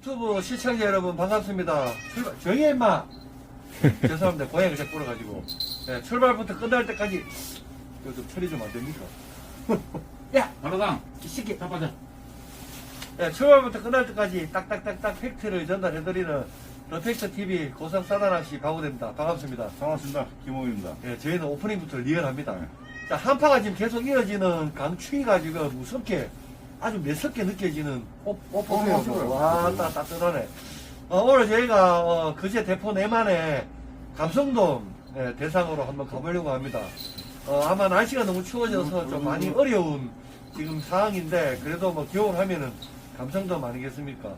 유튜브 시청자 여러분 반갑습니다. 출발, 해, 임마. 죄송합니다. 고양이가 자꾸 불어가지고. 네, 출발부터 끝날 때까지. 이거 좀 처리 좀 안 됩니까? 야! 바로당 이 새끼! 다 빠져 네, 출발부터 끝날 때까지 딱딱딱딱 팩트를 전달해드리는 러텍스 TV 고상 사다나씨 바고됩니다. 반갑습니다. 반갑습니다 김호입니다 예, 저희는 오프닝부터 리얼합니다. 자, 한파가 지금 계속 이어지는 강추위가 지금 무섭게 아주 매섭게 느껴지는 뽀, 뽀, 뽀, 어, 뽀, 어, 와, 따, 따뜻하네. 어, 오늘 저희가, 어, 그제 대포 내만에 감성돔 예, 대상으로 한번 가보려고 합니다. 어, 아마 날씨가 너무 추워져서 좀 많이 어려운 지금 상황인데, 그래도 뭐 겨울 하면은 감성돔 아니겠습니까?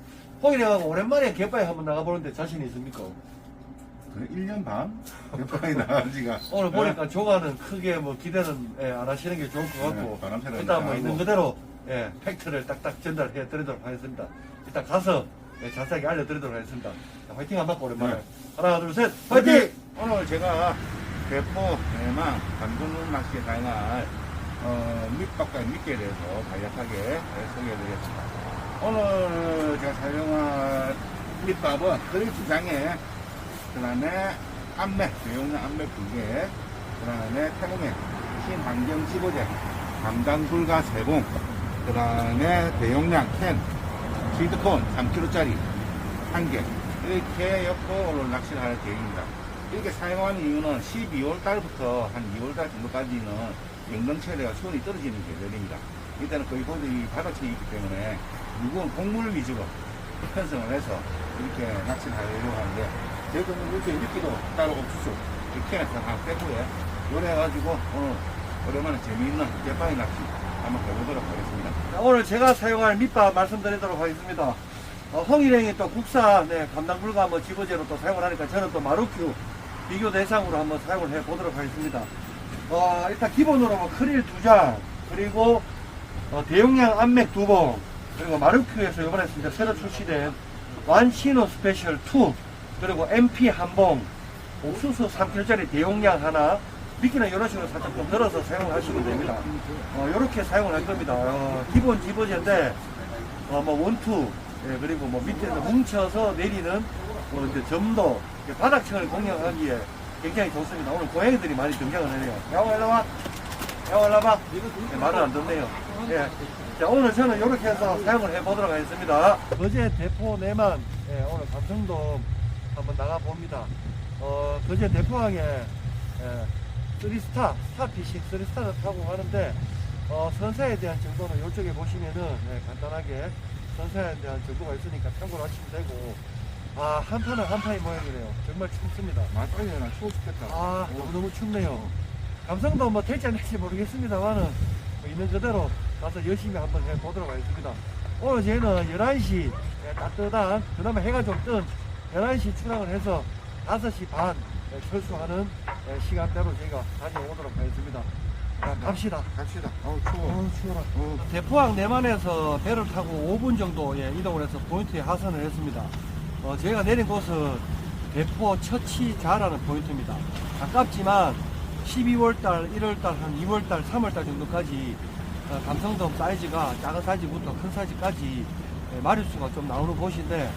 호기령하고 오랜만에 갯바위 한번 나가보는데 자신 있습니까? 그래 1년 반? 몇번이 나간 지가 오늘 보니까 조가는 크게 뭐 기대는 예, 안 하시는 게 좋을 것 같고 네, 바람 새는 일단 뭐 하고. 있는 그대로 예, 팩트를 딱딱 전달해 드리도록 하겠습니다. 일단 가서 예, 자세하게 알려드리도록 하겠습니다. 자, 화이팅 한번 오랜만에 네. 하나 둘 셋 화이팅! 오늘 제가 대포 대망 감동문 낚시에 다양한 어, 밑밥과 밑개에 대해서 간략하게 소개해드리겠습니다 오늘 제가 사용할 밑밥은 그릴 두 장에 그 다음에 암맥, 대용량 암맥 두 개, 그 다음에 태몽액, 신환경 15제, 감당 불가 세봉, 그 다음에 대용량 캔, 시드콘 3kg짜리 한 개. 이렇게 오늘 낚시를 할 계획입니다. 이렇게 사용하는 이유는 12월 달부터 한 2월 달 정도까지는 영등체내가 수온이 떨어지는 계절입니다. 이때는 거의 바다체에 있기 때문에 무거운 곡물 위주로 편성을 해서 이렇게 낚시를 하려고 하는데 저희는 이렇게 미끼도 따로 옥수수 이렇게 해서 다 빼고요. 요래 가지고 오늘 오랜만에 재미있는 갯바위 낚시 한번 해보도록 하겠습니다. 자, 오늘 제가 사용할 밑밥 말씀드리도록 하겠습니다. 어, 홍일행이 또 국산 네, 감당 불가 뭐 지보제로 또 사용을 하니까 저는 또 마루큐 비교 대상으로 한번 사용을 해 보도록 하겠습니다. 어, 일단 기본으로 뭐 크릴 두 장, 그리고 어, 대용량 암맥 두 봉, 그리고 마루큐에서 이번에 진짜 새로 출시된 완시노 스페셜 2, 그리고 MP 한 봉, 옥수수 3kg짜리 대용량 하나, 미끼는 이런 식으로 살짝 좀 들어서 사용을 하시면 됩니다. 어, 이렇게 사용을 할 겁니다. 어, 기본 지버제인데, 어, 뭐, 원투, 예, 그리고 뭐 밑에서 뭉쳐서 내리는, 뭐, 이제 점도, 이렇게 바닥층을 공략하기에 굉장히 좋습니다. 오늘 고양이들이 많이 등장을 해요. 야옹, 일로 와. 야옹, 일로 와봐. 예, 말을 안 듣네요. 예. 자, 오늘 저는 이렇게 해서 사용을 해보도록 하겠습니다. 거제 대포 내만, 예, 오늘 감성도 한번 나가봅니다. 어, 거제 대포항에, 예, 쓰리스타, 스타피싱 쓰리스타를 타고 가는데, 어, 선사에 대한 정보는 이쪽에 보시면은, 예, 간단하게 선사에 대한 정보가 있으니까 참고를 하시면 되고, 아, 한판은 한판이 모양이네요. 정말 춥습니다. 맞아요, 나 추워 죽겠다. 아, 너무너무 춥네요. 감성도 뭐 될지 안 될지 모르겠습니다만은, 뭐 있는 그대로 가서 열심히 한번 해보도록 하겠습니다. 오늘 저희는 11시 예, 따뜻한, 그 다음에 해가 좀 뜬 11시 출항을 해서 5시 반 예, 철수하는 예, 시간대로 저희가 다녀오도록 하겠습니다. 자, 갑시다. 갑시다. 어우, 추워. 어, 추워라. 어, 대포항 내만에서 배를 타고 5분 정도 예, 이동을 해서 포인트에 하선을 했습니다. 어, 저희가 내린 곳은 대포 처치자라는 포인트입니다. 가깝지만 12월달, 1월달, 한 2월달, 3월달 정도까지 어, 감성돔 사이즈가 작은 사이즈부터 큰 사이즈까지 예, 마리수가 좀 나오는 곳인데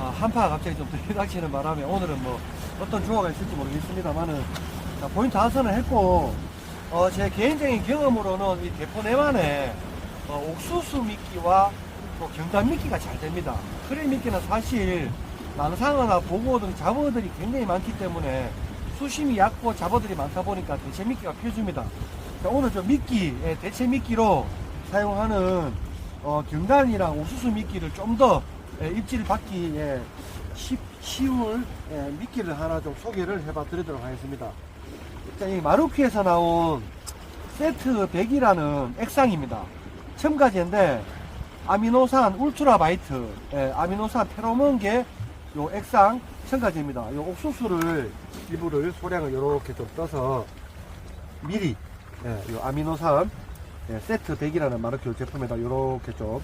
아, 한파가 갑자기 좀 들이닥치는 바람에 오늘은 뭐 어떤 조화가 있을지 모르겠습니다만은 자, 포인트 하선을 했고 어, 제 개인적인 경험으로는 이 대포 내만에 어, 옥수수 미끼와 또 경단 미끼가 잘 됩니다. 크릴 미끼는 사실 망상어나 보고 등 잡어들이 굉장히 많기 때문에 수심이 얕고 잡어들이 많다 보니까 대체 미끼가 필수입니다. 자, 오늘 저 미끼, 예, 대체 미끼로 사용하는 어, 경단이랑 옥수수 미끼를 좀 더 입질 받기에 쉽, 쉬울 예, 미끼를 하나 좀 소개를 해봐 드리도록 하겠습니다. 일단 이 마루키에서 나온 세트 100이라는 액상입니다. 첨가제인데 아미노산 울트라바이트, 예, 아미노산 페로몬계 요 액상 첨가제입니다. 요 옥수수를 일부를 소량을 이렇게 좀 떠서 미리 예, 요 아미노산 예, 세트 100이라는 마르큐 제품에다 이렇게 좀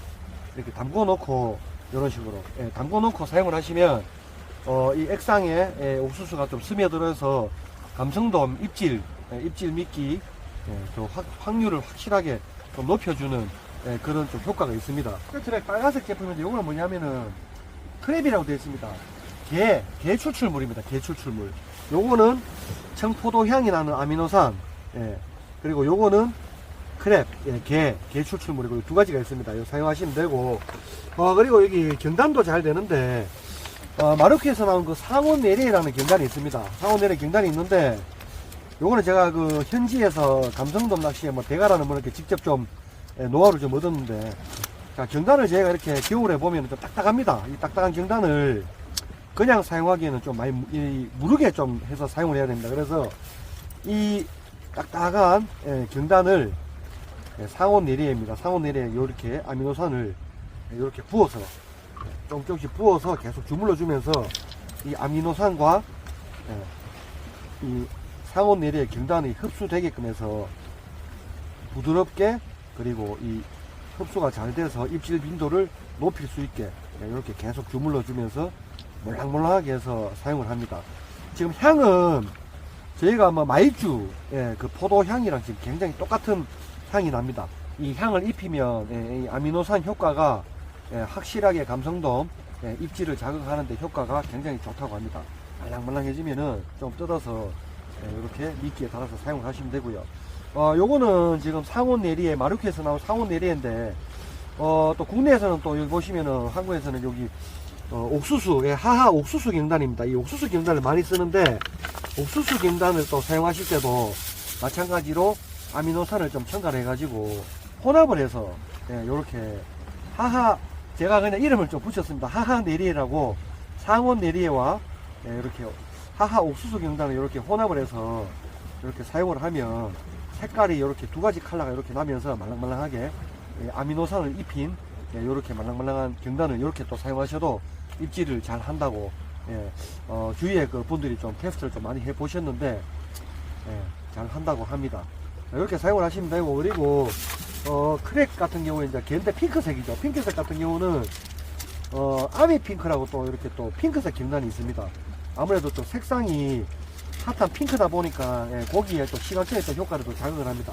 이렇게 담궈 놓고 이런 식으로 예, 담궈 놓고 사용을 하시면 어, 이 액상에 예, 옥수수가 좀 스며들어서 감성돔 입질 예, 입질 미끼 예, 그 확, 확률을 확실하게 좀 높여주는 예, 그런 좀 효과가 있습니다. 스트랙 빨간색 제품인데 이거는 뭐냐면은 크랩이라고 되어 있습니다. 게, 게 추출물입니다. 게 추출물. 요거는 청포도 향이 나는 아미노산, 예. 그리고 요거는 크랩, 예, 게, 게 추출물이고 두 가지가 있습니다. 이거 사용하시면 되고, 어, 그리고 여기 경단도 잘 되는데, 어, 마르크에서 나온 그 상온 내리라는 경단이 있습니다. 상온 내리 경단이 있는데, 요거는 제가 그 현지에서 감성돔 낚시에 뭐 대가라는 분에게 직접 좀 예, 노하우를 좀 얻었는데, 자, 경단을 제가 이렇게 겨울에 보면 좀 딱딱합니다. 이 딱딱한 경단을 그냥 사용하기에는 좀 많이 무- 이, 무르게 좀 해서 사용을 해야 됩니다. 그래서 이 딱딱한 예, 경단을 예, 상온 내리입니다. 상온 내리에 이렇게 아미노산을 이렇게 부어서 예, 조금 조금씩 부어서 계속 주물러 주면서 이 아미노산과 예, 이 상온 내리의 경단이 흡수되게끔 해서 부드럽게 그리고 이 흡수가 잘 돼서 입질 빈도를 높일 수 있게 예, 이렇게 계속 주물러 주면서 몰랑몰랑하게 해서 사용을 합니다. 지금 향은 저희가 뭐 마이쮸 예, 그 포도 향이랑 지금 굉장히 똑같은 향이 납니다. 이 향을 입히면 예, 이 아미노산 효과가 예, 확실하게 감성돔 예, 입질을 자극하는데 효과가 굉장히 좋다고 합니다. 말랑말랑해지면은 좀 뜯어서 예, 이렇게 미끼에 달아서 사용을 하시면 되고요. 어, 요거는 지금 상온 내리에 마루키에서 나온 상온 내리인데 어, 또 국내에서는 또 여기 보시면은 한국에서는 여기 어, 옥수수, 예, 하하 옥수수 경단입니다. 이 옥수수 경단을 많이 쓰는데 옥수수 경단을 또 사용하실 때도 마찬가지로 아미노산을 좀 첨가를 해가지고 혼합을 해서 예, 요렇게 하하 제가 그냥 이름을 좀 붙였습니다. 하하 내리에라고 상온 내리에와 예, 이렇게 하하 옥수수 경단을 이렇게 혼합을 해서 이렇게 사용을 하면 색깔이 이렇게 두 가지 컬러가 이렇게 나면서 말랑말랑하게 예, 아미노산을 입힌 이렇게 말랑말랑한 경단을 이렇게 또 사용하셔도 입질을 잘 한다고 예, 어, 주위에 그 분들이 좀 테스트를 좀 많이 해 보셨는데 예, 잘 한다고 합니다. 이렇게 사용을 하시면 되고 그리고 어, 크랙 같은 경우에 이제 겐데 핑크색이죠. 핑크색 같은 경우는 어, 아미 핑크라고 또 이렇게 또 핑크색 경단이 있습니다. 아무래도 또 색상이 핫한 핑크다 보니까 예, 고기에 또 시간차에 또 효과를 또 자극을 합니다.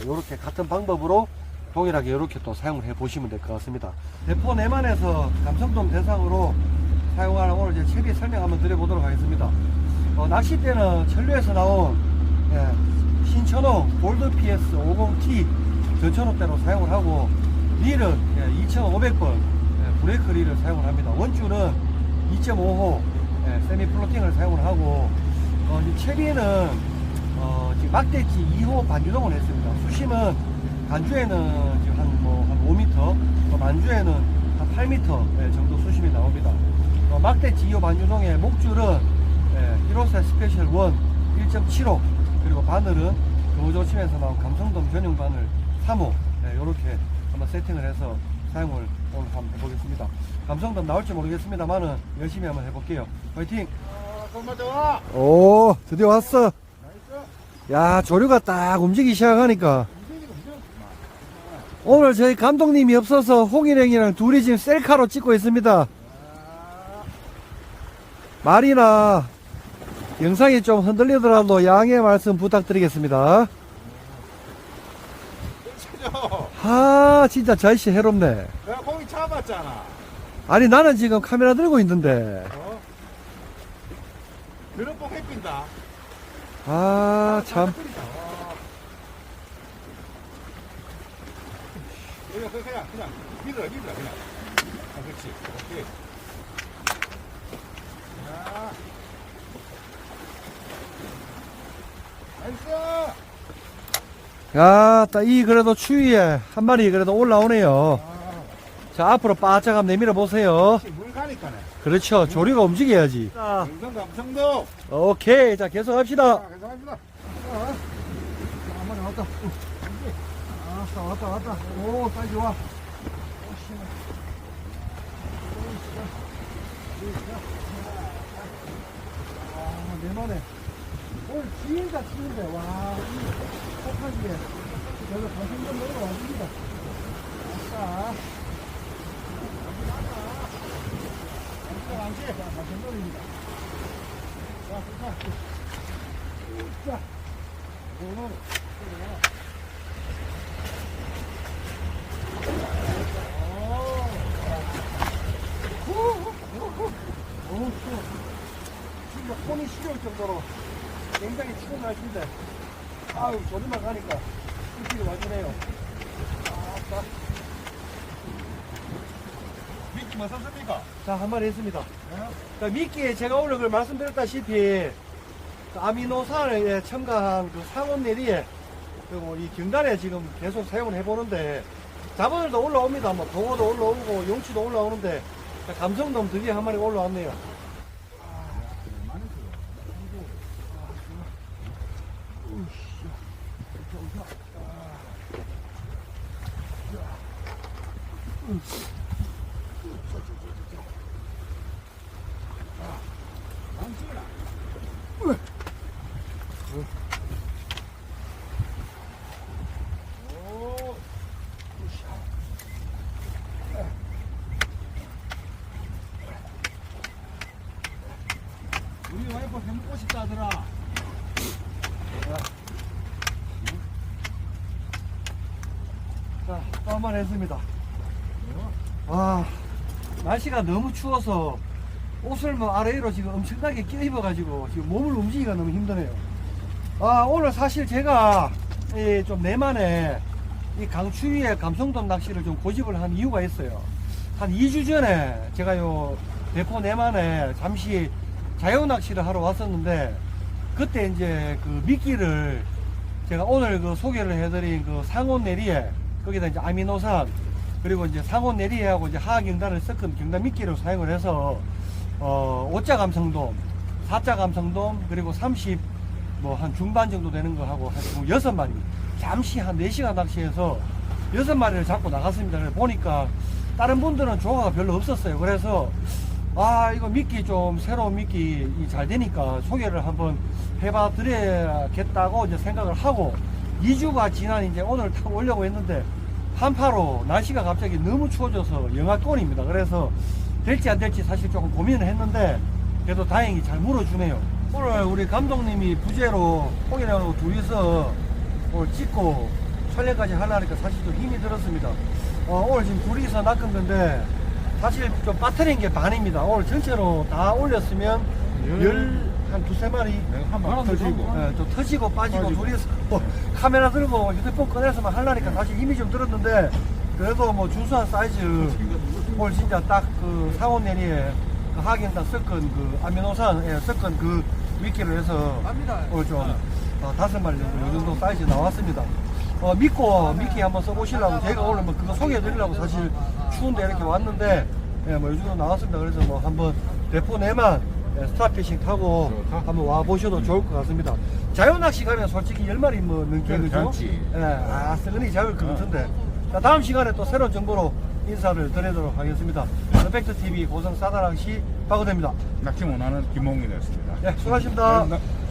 이렇게 같은 방법으로 동일하게 이렇게 또 사용을 해 보시면 될 것 같습니다. 대포 내만에서 감성돔 대상으로 사용하는 오늘 이제 채비 설명 한번 드려보도록 하겠습니다. 어, 낚싯대는 천류에서 나온 예, 신천호 골드 PS 50T 전천호대로 사용을 하고 릴은 예, 2,500번 예, 브레이크 릴을 사용을 합니다. 원줄은 2.5호 예, 세미 플로팅을 사용을 하고 어, 이 채비는 어, 지금 막대지 2호 반유동을 했습니다. 수심은 간주에는 지금 한, 뭐, 한 5m, 또 만주에는 한 8m 예, 정도 수심이 나옵니다. 어, 막대지 2호 반유동의 목줄은 예, 1호세 스페셜 1 1.75 그리고 바늘은 금호조침에서 나온 감성돔 전용 바늘 3호 이렇게 한번 세팅을 해서 사용을 오늘 한번 해보겠습니다. 감성돔 나올지 모르겠습니다만은 열심히 한번 해볼게요. 화이팅! 아. 오 드디어 왔어. 나이스. 야 조류가 딱 움직이기 시작하니까. 오늘 저희 감독님이 없어서 홍일행이랑 둘이 지금 셀카로 찍고 있습니다. 아, 말이나 영상이 좀 흔들리더라도 양해 말씀 부탁드리겠습니다. 쳐줘. 아 진짜 절씨 해롭네. 내가 공이 잡았잖아. 아니 나는 지금 카메라 들고 있는데 어? 그런 뽕 해핀다. 아 참. 그냥 그냥 그냥 밀어 밀어 그냥. 아, 그렇지. 오케이. 자. 나이스. 야, 딱이 그래도 추위에 한 마리 그래도 올라오네요. 아, 자 앞으로 바짝 한번 내밀어 보세요. 그렇죠. 조류가 움직여야지. 감성도. 오케이. 자 계속 합시다. 자, 왔다. 아, 왔다 왔다. 오, 사이즈 와. 아, 내 말에. 오늘 지인다 치는데, 와, 이 폭하기에. 여기 가슴 좀 내려 와줍니다. 아싸. 아싸, 안지? 자, 가슴 돌입니다. 자, 좋다. 자, 오늘. 오. 후. 너무 추워. 진짜 손이 시려울 정도로 굉장히 추운 날씨인데, 아유, 저리만 가니까 일찍이 와주네요. 아, 미끼 뭐 썼습니까? 자, 한 마리 했습니다. 자, 미끼에 제가 오늘 그 말씀드렸다시피, 그 아미노산에 첨가한 그 상온내리에, 그리고 이 경단에 지금 계속 사용을 해보는데, 자본들도 올라옵니다. 뭐, 동어도 올라오고, 용치도 올라오는데, 자, 감성돔 드디어 한 마리 올라왔네요. 우리 와이프 해 먹고 싶다 하더라. 자, 또한 마리 했습니다. 아, 날씨가 너무 추워서 옷을 뭐 아래로 지금 엄청나게 껴입어가지고 지금 몸을 움직이기가 너무 힘드네요. 아, 오늘 사실 제가 이좀 내만에 이 강추위에 감성돔 낚시를 좀 고집을 한 이유가 있어요. 한 2주 전에 제가 요 대포 내만에 잠시 자유 낚시를 하러 왔었는데 그때 이제 그 미끼를 제가 오늘 그 소개를 해드린 그 상온 내리에 거기다 이제 아미노산 그리고 이제 상온 내리에하고 이제 하경단을 섞은 경단 미끼를 사용을 해서 어 5자 감성돔, 4자 감성돔 그리고 30 뭐 한 중반 정도 되는 거 하고 한 여섯 마리 잠시 한 4시간 낚시해서 여섯 마리를 잡고 나갔습니다. 보니까 다른 분들은 조화가 별로 없었어요. 그래서 아 이거 미끼 좀 새로운 미끼 이잘 되니까 소개를 한번 해봐 드려야겠다고 이제 생각을 하고 2주가 지난 이제 오늘 타고 오려고 했는데 한파로 날씨가 갑자기 너무 추워져서 영하권입니다. 그래서 될지 안 될지 사실 조금 고민을 했는데 그래도 다행히 잘 물어주네요. 오늘 우리 감독님이 부재로 홍이라고 둘이서 오늘 찍고 촬영까지 하려니까 사실 좀 힘이 들었습니다. 어, 오늘 지금 둘이서 낚은 건데 사실 좀 빠뜨린 게 반입니다. 오늘 전체로 다 올렸으면 열- 열 한 두세 마리 한번 터지고. 예, 또 터지고 빠지고 빠지고. 둘이서 뭐 카메라 들고 휴대폰 꺼내서만 하려니까 사실 힘이 좀 들었는데 그래도 뭐 준수한 사이즈 오늘 진짜 딱그 상온 내리에 그 하긴다 섞은 그 아미노산에 섞은 그 미끼를 해서 오늘 좀 어, 다섯 마리 정도 이 정도 사이즈 나왔습니다. 어, 믿고 미끼 한번 써보시려고 제가 오늘 뭐 그거 소개해드리려고 사실 추운데 이렇게 왔는데 예, 뭐이 정도 나왔습니다. 그래서 뭐 한번 대포 내만 예, 스타피싱 타고 좋다. 한번 와 보셔도 좋을 것 같습니다. 자유낚시 가면 솔직히 10마리 뭐 넘게 그죠? 괜찮지. 예, 아, 쓰근이 잡을 것 같은데. 자, 다음 시간에 또 새로운 정보로 인사를 드리도록 하겠습니다. perfect TV 고성 사다랑시 박우대입니다. 낚시 원하는 김홍이었습니다. 예, 수고하셨습니다. 감사합니다.